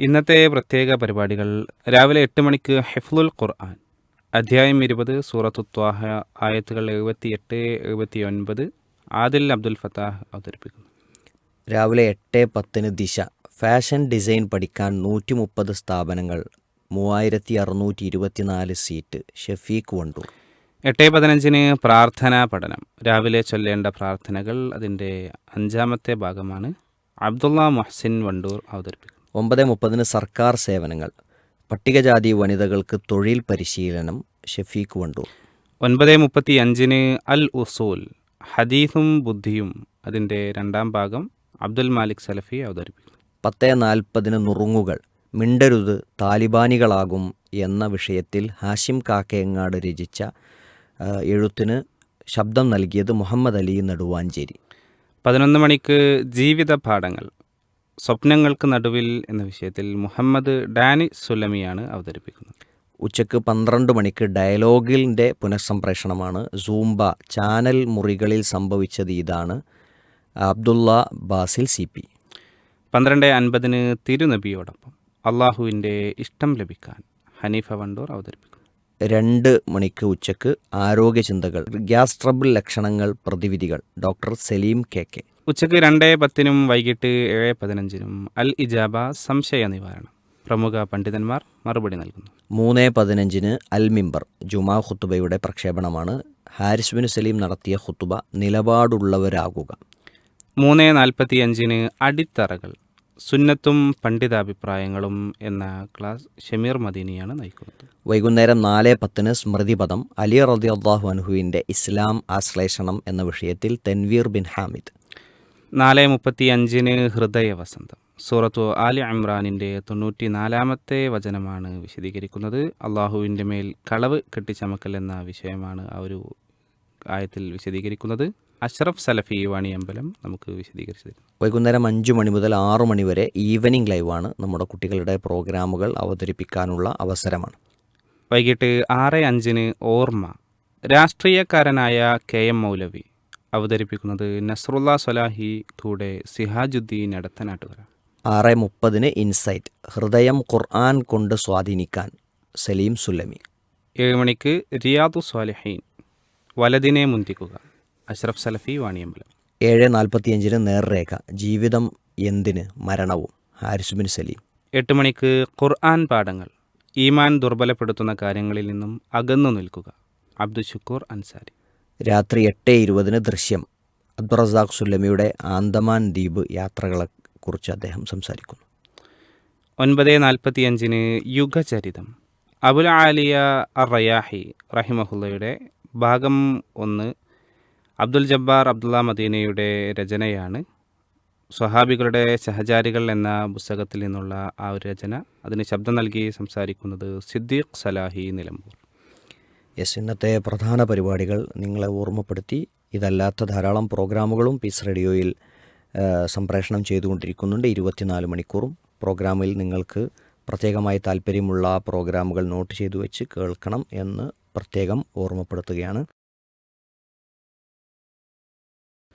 ഇന്നത്തെ പ്രത്യേക പരിപാടികൾ രാവിലെ എട്ട് മണിക്ക് ഹെഫ്ലുൽ ഖുർആൻ അധ്യായം ഇരുപത് സൂറത്തു ത്വാഹ ആയത്തുകൾ എഴുപത്തി എട്ട് എഴുപത്തി ഒൻപത് ആദിൽ അബ്ദുൽ ഫത്താഹ് അവതരിപ്പിക്കുന്നു. രാവിലെ എട്ട് പത്തിന് ദിശ. ഫാഷൻ ഡിസൈൻ പഠിക്കാൻ നൂറ്റി മുപ്പത് സ്ഥാപനങ്ങൾ മൂവായിരത്തി അറുന്നൂറ്റി ഇരുപത്തിനാല് സീറ്റ്. ഷെഫീഖ് വണ്ടൂർ. എട്ട് പതിനഞ്ചിന് പ്രാർത്ഥനാ പഠനം. രാവിലെ ചൊല്ലേണ്ട പ്രാർത്ഥനകൾ അതിന്റെ അഞ്ചാമത്തെ ഭാഗമാണ്. അബ്ദുള്ള മൊഹ്സിൻ വണ്ടൂർ അവതരിപ്പിക്കുന്നു. ഒമ്പത് മുപ്പതിന് സർക്കാർ സേവനങ്ങൾ. പട്ടികജാതി വനിതകൾക്ക് തൊഴിൽ പരിശീലനം ഷെഫീഖ് വണ്ടൂർ. ഒൻപത് മുപ്പത്തി അഞ്ചിന് അൽ ഉസൂൽ ഹദീസും ബുദ്ധിയും അതിന്റെ രണ്ടാം ഭാഗം അബ്ദുൽ മാലിക് സലഫി അവതരിപ്പിക്കുന്നു. പത്ത് നാൽപ്പതിന് നുറുങ്ങുകൾ മിണ്ടരുത് താലിബാനികളാകും എന്ന വിഷയത്തിൽ ഹാഷിം കാക്കയങ്ങാട് രചിച്ച എഴുത്തിന് ശബ്ദം നൽകിയത് മുഹമ്മദ് അലി നെടുവാഞ്ചേരി. പതിനൊന്ന് മണിക്ക് ജീവിത പാഠങ്ങൾ സ്വപ്നങ്ങൾക്ക് നടുവിൽ എന്ന വിഷയത്തിൽ മുഹമ്മദ് ഡാനി സുലമിയാണ് അവതരിപ്പിക്കുന്നത്. ഉച്ചയ്ക്ക് പന്ത്രണ്ട് മണിക്ക് ഡയലോഗിന്റെ പുനഃസംപ്രേഷണമാണ്. സൂംബ ചാനൽ മുറികളിൽ സംഭവിച്ചത് ഇതാണ്. Abdulla Basil C P. പന്ത്രണ്ട് അൻപതിന് തിരുനബിയോടൊപ്പം അള്ളാഹുവിന്റെ ഇഷ്ടം ലഭിക്കാൻ ഹനീഫ വണ്ടൂർ അവതരിപ്പിക്കുന്നു. രണ്ട് മണിക്ക് ഉച്ചയ്ക്ക് ആരോഗ്യ ചിന്തകൾ ഗ്യാസ് ട്രബിൾ ലക്ഷണങ്ങൾ പ്രതിവിധികൾ ഡോക്ടർ സലീം കെ കെ. ഉച്ചയ്ക്ക് രണ്ട് പത്തിനും വൈകിട്ട് ഏഴ് പതിനഞ്ചിനും അൽ ഇജാബ സംശയ നിവാരണം. പ്രമുഖ പണ്ഡിതന്മാർ മറുപടി നൽകുന്നു. മൂന്ന് പതിനഞ്ചിന് അൽ മിമ്പർ ജുമാ ഖുത്തുബയുടെ പ്രക്ഷേപണമാണ് ഹാരിസ് ബിൻ സലീം നടത്തിയ ഖുത്തുബ നിലപാടുള്ളവരാകുക. മൂന്ന് നാൽപ്പത്തി അഞ്ചിന് അടിത്തറകൾ. സുന്നത്തും പണ്ഡിതാഭിപ്രായങ്ങളും എന്ന ക്ലാസ് ഷമീർ മദീനിയാണ് നയിക്കുന്നത്. വൈകുന്നേരം നാല് പത്തിന് സ്മൃതിപദം അലി റതി അള്ളാഹു അൻഹുവിന്റെ ഇസ്ലാം ആശ്ലേഷണം എന്ന വിഷയത്തിൽ തെൻവീർ ബിൻ ഹാമിദ്. നാല് മുപ്പത്തി അഞ്ചിന് ഹൃദയവസന്തം. സൂറത്തു ആലി ഇമ്രാനിന്റെ തൊണ്ണൂറ്റി നാലാമത്തെ വചനമാണ് വിശദീകരിക്കുന്നത്. അള്ളാഹുവിന്റെ മേൽ കളവ് കെട്ടിച്ചമക്കൽ എന്ന വിഷയമാണ് ആ ഒരു ആയത്തിൽ വിശദീകരിക്കുന്നത്. അഷ്റഫ് സലഫി വാണി അമ്പലം നമുക്ക് വിശദീകരിച്ചു തരും. വൈകുന്നേരം അഞ്ച് മണി മുതൽ ആറു മണി വരെ ഈവനിംഗ് ലൈവാണ് നമ്മുടെ കുട്ടികളുടെ പ്രോഗ്രാമുകൾ അവതരിപ്പിക്കാനുള്ള അവസരമാണ്. വൈകിട്ട് ആറ് അഞ്ചിന് ഓർമ്മ. രാഷ്ട്രീയക്കാരനായ കെ എം മൗലവി അവതരിപ്പിക്കുന്നത് നസ്രുല്ല സലാഹി കൂടെ സിഹാജുദ്ദീൻ എടത്തനാട്ടുകര. ആറ് മുപ്പതിന് ഇൻസൈറ്റ് ഹൃദയം ഖുർആൻ കൊണ്ട് സ്വാധീനിക്കാൻ സലീം സുല്ലമി. ഏഴ് മണിക്ക് റിയാദു സ്വാലിഹീൻ വലതിനെ മുന്തിക്കുക. അഷ്റഫ് സലഫി വാണിയമ്പലം ഏഴ് നാൽപ്പത്തിയഞ്ചിന് നേർരേഖ. ജീവിതം എന്തിന്? മരണവും. ഹാരിസ് ബിൻ സലീം. എട്ട് മണിക്ക് ഖുർആൻ പാഠങ്ങൾ. ഈമാൻ ദുർബലപ്പെടുത്തുന്ന കാര്യങ്ങളിൽ നിന്നും അകന്നു നിൽക്കുക. അബ്ദുൽ ഷുക്കൂർ അൻസാരി. രാത്രി എട്ട് ഇരുപതിന് ദൃശ്യം. അബ്ദുറസാഖ് സുല്ലമിയുടെ ആന്തമാൻ ദ്വീപ് യാത്രകളെക്കുറിച്ച് അദ്ദേഹം സംസാരിക്കുന്നു. ഒൻപത് നാൽപ്പത്തിയഞ്ചിന് യുഗചരിതം. അബുൽ ആലിയ അർ റയാഹി റഹിമഹുല്ലയുടെ ഭാഗം ഒന്ന് അബ്ദുൽ ജബ്ബാർ അബ്ദുള്ള മദീനയുടെ രചനയാണ്. സ്വഹാബികളുടെ സഹചാരികൾ എന്ന പുസ്തകത്തിൽ നിന്നുള്ള ആ ഒരു രചന. അതിന് ശബ്ദം നൽകി സംസാരിക്കുന്നത് സിദ്ദീഖ് സലാഹി നിലമ്പൂർ. യെസ് ഇന്നത്തെ പ്രധാന പരിപാടികൾ നിങ്ങളെ ഓർമ്മപ്പെടുത്തി. ഇതല്ലാത്ത ധാരാളം പ്രോഗ്രാമുകളും പീസ് റേഡിയോയിൽ സംപ്രേഷണം ചെയ്തുകൊണ്ടിരിക്കുന്നുണ്ട്. ഇരുപത്തിനാല് മണിക്കൂറും പ്രോഗ്രാമിൽ നിങ്ങൾക്ക് പ്രത്യേകമായി താല്പര്യമുള്ള പ്രോഗ്രാമുകൾ നോട്ട് ചെയ്തു വെച്ച് കേൾക്കണം എന്ന് പ്രത്യേകം ഓർമ്മപ്പെടുത്തുകയാണ്.